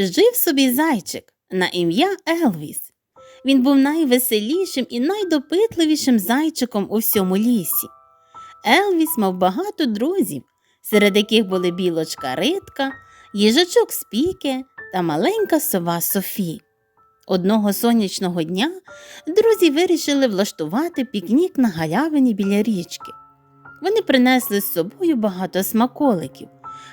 Жив собі зайчик на ім'я Елвіс. Він був найвеселішим і найдопитливішим зайчиком у всьому лісі. Елвіс мав багато друзів, серед яких були білочка Ритка, їжачок Спіке та маленька сова Софі. Одного сонячного дня друзі вирішили влаштувати пікнік на галявині біля річки. Вони принесли з собою багато смаколиків,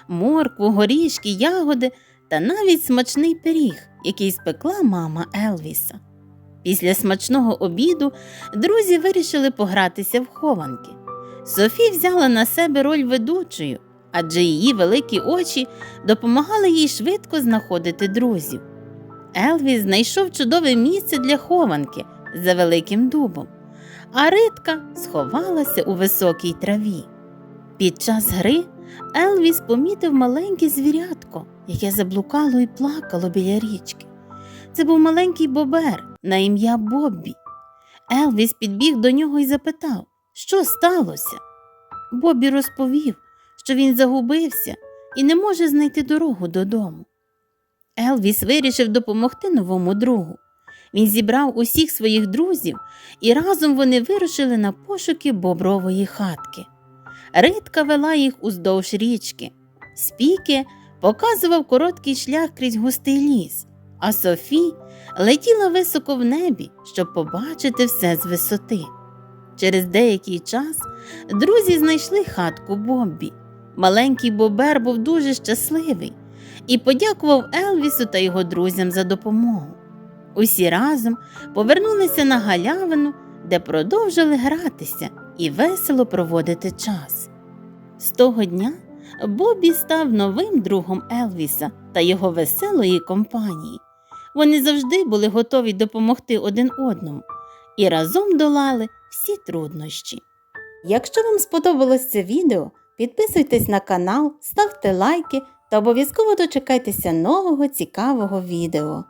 моркву, горішки, ягоди та навіть смачний пиріг, який спекла мама Елвіса. Після смачного обіду друзі вирішили погратися в хованки. Софі взяла на себе роль ведучої, адже її великі очі допомагали їй швидко знаходити друзів. Елвіс знайшов чудове місце для хованки за великим дубом, а ритка сховалася у високій траві. Під час гри Елвіс помітив маленьке звірятко, яке заблукало і плакало біля річки. Це був маленький бобер на ім'я Боббі. Елвіс підбіг до нього і запитав, що сталося. Боббі розповів, що він загубився і не може знайти дорогу додому. Елвіс вирішив допомогти новому другу. Він зібрав усіх своїх друзів, і разом вони вирушили на пошуки бобрової хатки. Ритка вела їх уздовж річки. Спіки показував короткий шлях крізь густий ліс, а Софі летіла високо в небі, щоб побачити все з висоти. Через деякий час друзі знайшли хатку Боббі. Маленький Бобер був дуже щасливий і подякував Елвісу та його друзям за допомогу. Усі разом повернулися на галявину, де продовжили гратися і весело проводити час. З того дня Бобі став новим другом Елвіса та його веселої компанії. Вони завжди були готові допомогти один одному і разом долали всі труднощі. Якщо вам сподобалось це відео, підписуйтесь на канал, ставте лайки та обов'язково дочекайтеся нового цікавого відео.